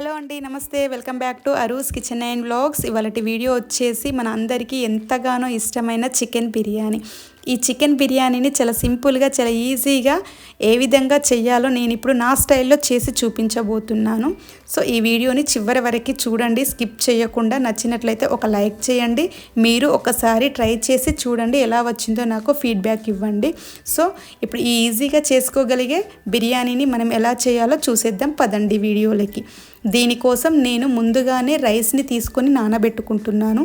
Hello అండి నమస్తే. Welcome back to Aroos kitchen and vlogs. ఇవాళ వీడియో వచ్చేసి మన అందరికీ ఎంతగానో ఇష్టమైన చికెన్ బిర్యానీ. ఈ చికెన్ బిర్యానీని చాలా సింపుల్గా చాలా ఈజీగా ఏ విధంగా చేయాలో నేను ఇప్పుడు నా స్టైల్లో చేసి చూపించబోతున్నాను. సో ఈ వీడియోని చివరి వరకు చూడండి స్కిప్ చేయకుండా నచ్చినట్లయితే ఒక లైక్ చేయండి. మీరు ఒకసారి ట్రై చేసి చూడండి ఎలా వచ్చిందో నాకు ఫీడ్బ్యాక్ ఇవ్వండి. సో ఇప్పుడు ఈ ఈజీగా చేసుకోగలిగే బిర్యానీని మనం ఎలా చేయాలో చూసేద్దాం పదండి వీడియోలకి. దీనికోసం నేను ముందుగానే రైస్ని తీసుకొని నానబెట్టుకుంటున్నాను.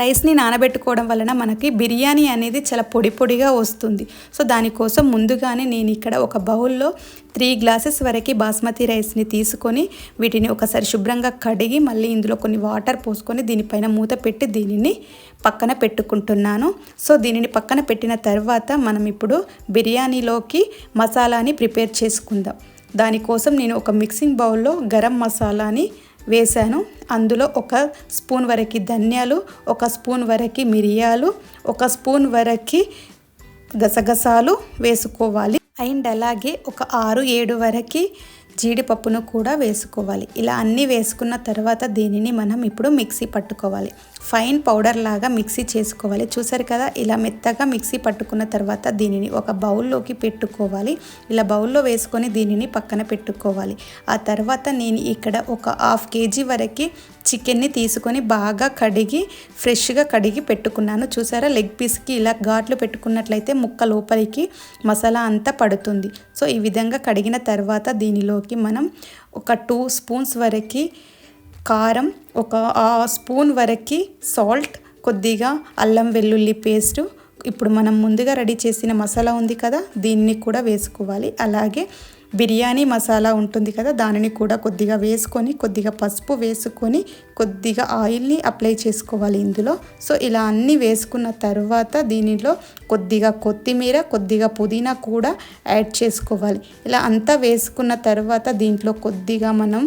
రైస్ని నానబెట్టుకోవడం వలన మనకి బిర్యానీ అనేది చాలా పొడి పొడిగా వస్తుంది. సో దానికోసం ముందుగానే నేను ఇక్కడ ఒక బౌల్లో త్రీ గ్లాసెస్ వరకు బాస్మతి రైస్ని తీసుకొని వీటిని ఒకసారి శుభ్రంగా కడిగి మళ్ళీ ఇందులో కొన్ని వాటర్ పోసుకొని దీనిపైన మూత పెట్టి దీనిని పక్కన పెట్టుకుంటున్నాను. సో దీనిని పక్కన పెట్టిన తర్వాత మనం ఇప్పుడు బిర్యానీలోకి మసాలాని ప్రిపేర్ చేసుకుందాం. దానికోసం నేను ఒక మిక్సింగ్ బౌల్లో గరం మసాలాని వేశాను. అందులో ఒక స్పూన్ వరకు ధనియాలు ఒక స్పూన్ వరకు మిరియాలు ఒక స్పూన్ వరకు గసగసాలు వేసుకోవాలి. అండ్ అలాగే ఒక ఆరు ఏడు వరకు జీడిపప్పును కూడా వేసుకోవాలి. ఇలా అన్నీ వేసుకున్న తర్వాత దీనిని మనం ఇప్పుడు మిక్సీ పట్టుకోవాలి. ఫైన్ పౌడర్ లాగా మిక్సీ చేసుకోవాలి. చూసారు కదా ఇలా మెత్తగా మిక్సీ పట్టుకున్న తర్వాత దీనిని ఒక బౌల్లోకి పెట్టుకోవాలి. ఇలా బౌల్లో వేసుకొని దీనిని పక్కన పెట్టుకోవాలి. ఆ తర్వాత నేను ఇక్కడ ఒక హాఫ్ కేజీ వరకు చికెన్ని తీసుకొని బాగా కడిగి ఫ్రెష్గా కడిగి పెట్టుకున్నాను. చూసారా లెగ్ పీస్కి ఇలా ఘాట్లు పెట్టుకున్నట్లయితే ముక్క లోపలికి మసాలా అంతా పడుతుంది. సో ఈ విధంగా కడిగిన తర్వాత దీనిలోకి మనం ఒక టూ స్పూన్స్ వరకు కారం ఒక స్పూన్ వరకు సాల్ట్ కొద్దిగా అల్లం వెల్లుల్లి పేస్టు. ఇప్పుడు మనం ముందుగా రెడీ చేసిన మసాలా ఉంది కదా దీన్ని కూడా వేసుకోవాలి. అలాగే బిర్యానీ మసాలా ఉంటుంది కదా దానిని కూడా కొద్దిగా వేసుకొని కొద్దిగా పసుపు వేసుకొని కొద్దిగా ఆయిల్ని అప్లై చేసుకోవాలి ఇందులో. సో ఇలా అన్నీ వేసుకున్న తర్వాత దీనిలో కొద్దిగా కొత్తిమీర కొద్దిగా పుదీనా కూడా యాడ్ చేసుకోవాలి. ఇలా అంతా వేసుకున్న తర్వాత దీంట్లో కొద్దిగా మనం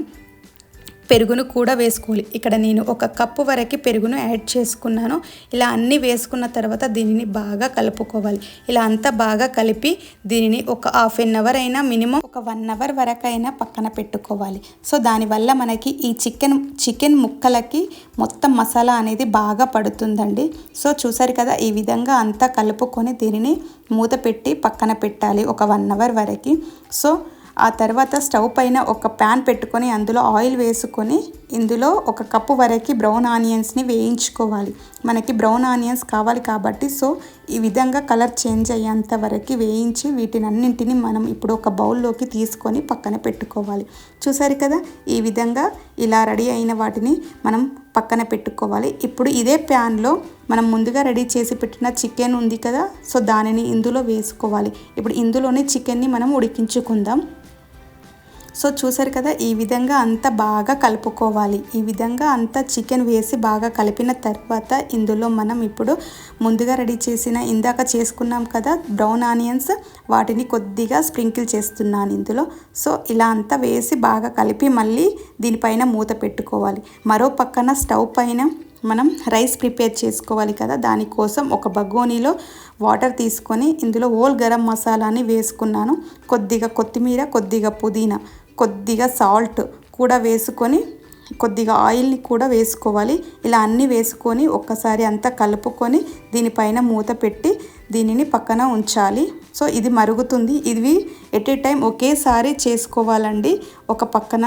పెరుగును కూడా వేసుకోవాలి. ఇక్కడ నేను ఒక కప్పు వరకు పెరుగును యాడ్ చేసుకున్నాను. ఇలా అన్నీ వేసుకున్న తర్వాత దీనిని బాగా కలుపుకోవాలి. ఇలా అంతా బాగా కలిపి దీనిని ఒక హాఫ్ ఎన్ అవర్ అయినా మినిమం ఒక వన్ అవర్ వరకు అయినా పక్కన పెట్టుకోవాలి. సో దానివల్ల మనకి ఈ చికెన్ చికెన్ ముక్కలకి మొత్తం మసాలా అనేది బాగా పడుతుందండి. సో చూసారు కదా ఈ విధంగా అంతా కలుపుకొని దీనిని మూత పెట్టి పక్కన పెట్టాలి. ఒక వన్ అవర్ వరకు. సో ఆ తర్వాత స్టవ్ పైన ఒక ప్యాన్ పెట్టుకొని అందులో ఆయిల్ వేసుకొని ఇందులో ఒక కప్పు వరకు బ్రౌన్ ఆనియన్స్ని వేయించుకోవాలి. మనకి బ్రౌన్ ఆనియన్స్ కావాలి కాబట్టి సో ఈ విధంగా కలర్ చేంజ్ అయ్యేంత వరకు వేయించి వీటిని అన్నింటిని మనం ఇప్పుడు ఒక బౌల్లోకి తీసుకొని పక్కన పెట్టుకోవాలి. చూసారు కదా ఈ విధంగా ఇలా రెడీ అయిన వాటిని మనం పక్కన పెట్టుకోవాలి. ఇప్పుడు ఇదే ప్యాన్లో మనం ముందుగా రెడీ చేసి పెట్టిన చికెన్ ఉంది కదా సో దానిని ఇందులో వేసుకోవాలి. ఇప్పుడు ఇందులోనే చికెన్ని మనం ఉడికించుకుందాం. సో చూసారు కదా ఈ విధంగా అంతా బాగా కలుపుకోవాలి. ఈ విధంగా అంతా చికెన్ వేసి బాగా కలిపిన తర్వాత ఇందులో మనం ఇప్పుడు ముందుగా రెడీ చేసిన ఇందాక చేసుకున్నాం కదా బ్రౌన్ ఆనియన్స్ వాటిని కొద్దిగా స్ప్రింకిల్ చేస్తున్నాను ఇందులో. సో ఇలా అంతా వేసి బాగా కలిపి మళ్ళీ దీనిపైన మూత పెట్టుకోవాలి. మరో పక్కన స్టవ్ పైన మనం రైస్ ప్రిపేర్ చేసుకోవాలి కదా దానికోసం ఒక బగోనీలో వాటర్ తీసుకొని ఇందులో ఓల్ గరం మసాలాని వేసుకున్నాను. కొద్దిగా కొత్తిమీర కొద్దిగా పుదీనా. కొద్దిగా సాల్ట్ కూడా వేసుకొని కొద్దిగా ఆయిల్ని కూడా వేసుకోవాలి. ఇలా అన్నీ వేసుకొని ఒక్కసారి అంతా కలుపుకొని దీనిపైన మూత పెట్టి దీనిని పక్కన ఉంచాలి. సో ఇది మరుగుతుంది. ఇది ఎట్ ఏ టైం ఒకేసారి చేసుకోవాలండి. ఒక పక్కన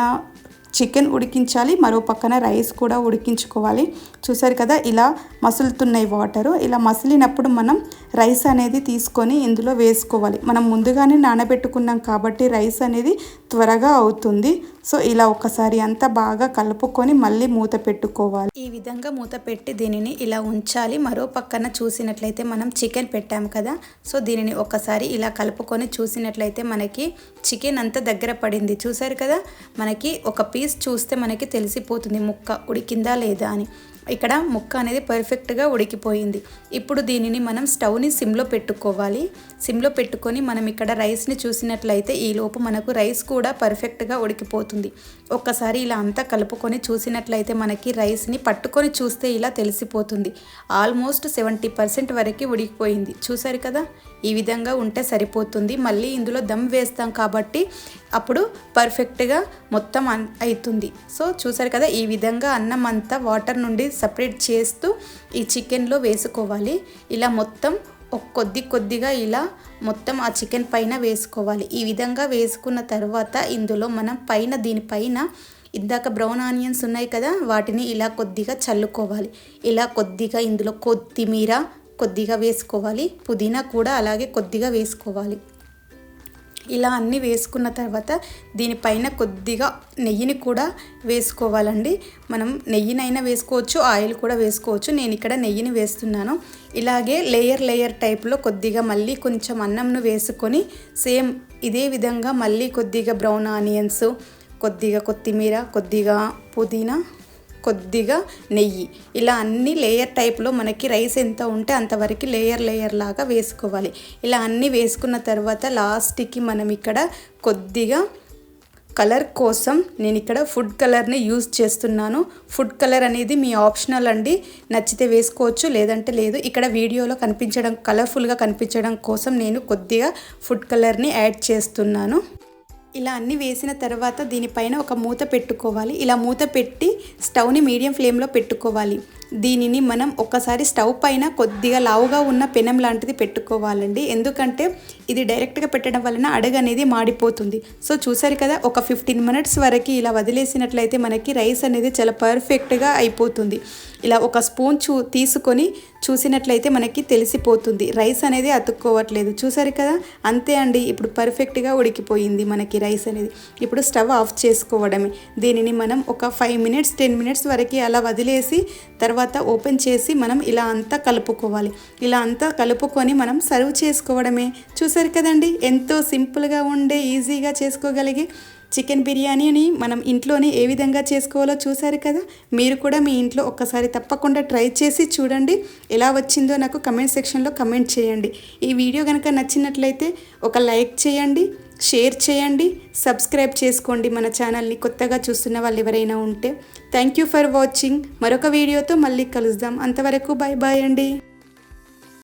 చికెన్ ఉడికించాలి మరో పక్కన రైస్ కూడా ఉడికించుకోవాలి. చూసారు కదా ఇలా మసులుతున్నాయి వాటరు. ఇలా మసిలినప్పుడు మనం రైస్ అనేది తీసుకొని ఇందులో వేసుకోవాలి. మనం ముందుగానే నానబెట్టుకున్నాం కాబట్టి రైస్ అనేది త్వరగా అవుతుంది. సో ఇలా ఒకసారి అంతా బాగా కలుపుకొని మళ్ళీ మూత పెట్టుకోవాలి. ఈ విధంగా మూత పెట్టి దీనిని ఇలా ఉంచాలి. మరో పక్కన చూసినట్లయితే మనం చికెన్ పెట్టాం కదా. సో దీనిని ఒకసారి ఇలా కలుపుకొని చూసినట్లయితే మనకి చికెన్ అంతా దగ్గర పడింది. చూసారు కదా? మనకి ఒక పీస్ చూస్తే మనకి తెలిసిపోతుంది ముక్క ఉడికిందా లేదా అని. ఇక్కడ ముక్క అనేది పర్ఫెక్ట్గా ఉడికిపోయింది. ఇప్పుడు దీనిని మనం స్టవ్ని సిమ్లో పెట్టుకోవాలి. సిమ్లో పెట్టుకొని మనం ఇక్కడ రైస్ని చూసినట్లయితే ఈలోపు మనకు రైస్ కూడా పర్ఫెక్ట్గా ఉడికిపోతుంది. ఒక్కసారి ఇలా అంతా కలుపుకొని చూసినట్లయితే మనకి రైస్ని పట్టుకొని చూస్తే ఇలా తెలిసిపోతుంది. ఆల్మోస్ట్ సెవెంటీ పర్సెంట్ వరకు ఉడికిపోయింది. చూసారు కదా? ఈ విధంగా ఉంటే సరిపోతుంది. మళ్ళీ ఇందులో దమ్ వేస్తాం కాబట్టి అప్పుడు పర్ఫెక్ట్గా మొత్తం అన్- అవుతుంది సో చూసారు కదా ఈ విధంగా అన్నం అంతా వాటర్ నుండి సపరేట్ చేస్తూ ఈ చికెన్లో వేసుకోవాలి. ఇలా మొత్తం కొద్ది కొద్దిగా ఇలా మొత్తం ఆ చికెన్ పైన వేసుకోవాలి. ఈ విధంగా వేసుకున్న తర్వాత ఇందులో మనం పైన దీనిపైన ఇందాక బ్రౌన్ ఆనియన్స్ ఉన్నాయి కదా వాటిని ఇలా కొద్దిగా చల్లుకోవాలి. ఇలా కొద్దిగా ఇందులో కొత్తిమీర కొద్దిగా వేసుకోవాలి. పుదీనా కూడా అలాగే కొద్దిగా వేసుకోవాలి. ఇలా అన్నీ వేసుకున్న తర్వాత దీనిపైన కొద్దిగా నెయ్యిని కూడా వేసుకోవాలండి. మనం నెయ్యినైనా వేసుకోవచ్చు ఆయిల్ కూడా వేసుకోవచ్చు. నేను ఇక్కడ నెయ్యిని వేస్తున్నాను. ఇలాగే లేయర్ లేయర్ టైప్లో కొద్దిగా మళ్ళీ కొంచెం అన్నంను వేసుకొని సేమ్ ఇదే విధంగా మళ్ళీ కొద్దిగా బ్రౌన్ ఆనియన్స్ కొద్దిగా కొత్తిమీర కొద్దిగా పుదీనా కొద్దిగా నెయ్యి. ఇలా అన్ని లేయర్ టైప్లో మనకి రైస్ ఎంత ఉంటే అంతవరకు లేయర్ లేయర్ లాగా వేసుకోవాలి. ఇలా అన్నీ వేసుకున్న తర్వాత లాస్ట్కి మనం ఇక్కడ కొద్దిగా కలర్ కోసం నేను ఇక్కడ ఫుడ్ కలర్ని యూజ్ చేస్తున్నాను. ఫుడ్ కలర్ అనేది మీ ఆప్షనల్ అండి. నచ్చితే వేసుకోవచ్చు లేదంటే లేదు. ఇక్కడ వీడియోలో కనిపించడం కలర్ఫుల్గా కనిపించడం కోసం నేను కొద్దిగా ఫుడ్ కలర్ని యాడ్ చేస్తున్నాను. ఇలా అన్ని వేసిన తర్వాత దీనిపైన ఒక మూత పెట్టుకోవాలి. ఇలా మూత పెట్టి స్టవ్ని మీడియం ఫ్లేమ్లో పెట్టుకోవాలి. దీనిని మనం ఒక్కసారి స్టవ్ పైన కొద్దిగా లావుగా ఉన్న పెనం లాంటిది పెట్టుకోవాలండి. ఎందుకంటే ఇది డైరెక్ట్గా పెట్టడం వలన అడుగు అనేది మాడిపోతుంది. సో చూసారు కదా ఒక ఫిఫ్టీన్ మినిట్స్ వరకు ఇలా వదిలేసినట్లయితే మనకి రైస్ అనేది చాలా పర్ఫెక్ట్గా అయిపోతుంది. ఇలా ఒక స్పూన్ చూ తీసుకొని చూసినట్లయితే మనకి తెలిసిపోతుంది. రైస్ అనేది అతుక్కోవట్లేదు. చూసారు కదా అంతే అండి. ఇప్పుడు పర్ఫెక్ట్గా ఉడికిపోయింది మనకి రైస్ అనేది. ఇప్పుడు స్టవ్ ఆఫ్ చేసుకోవడమే. దీనిని మనం ఒక ఫైవ్ మినిట్స్ టెన్ మినిట్స్ వరకు అలా వదిలేసి తర్వాత తర్వాత ఓపెన్ చేసి మనం ఇలా అంతా కలుపుకోవాలి. ఇలా అంతా కలుపుకొని మనం సర్వ్ చేసుకోవడమే. చూసారు కదండి? ఎంతో సింపుల్గా ఉండే ఈజీగా చేసుకోగలిగే చికెన్ బిర్యానీని మనం ఇంట్లోనే ఏ విధంగా చేసుకోవాలో చూసారు కదా? మీరు కూడా మీ ఇంట్లో ఒక్కసారి తప్పకుండా ట్రై చేసి చూడండి. ఎలా వచ్చిందో నాకు కమెంట్ సెక్షన్లో కమెంట్ చేయండి. ఈ వీడియో కనుక నచ్చినట్లయితే ఒక లైక్ చేయండి. షేర్ చేయండి సబ్స్క్రైబ్ చేసుకోండి మన ఛానల్ని కొత్తగా చూస్తున్న వాళ్ళు ఎవరైనా ఉంటే. థ్యాంక్ యూ ఫర్ వాచింగ్ మరొక వీడియోతో మళ్ళీ కలుద్దాం. అంతవరకు బాయ్ బాయ్ అండి.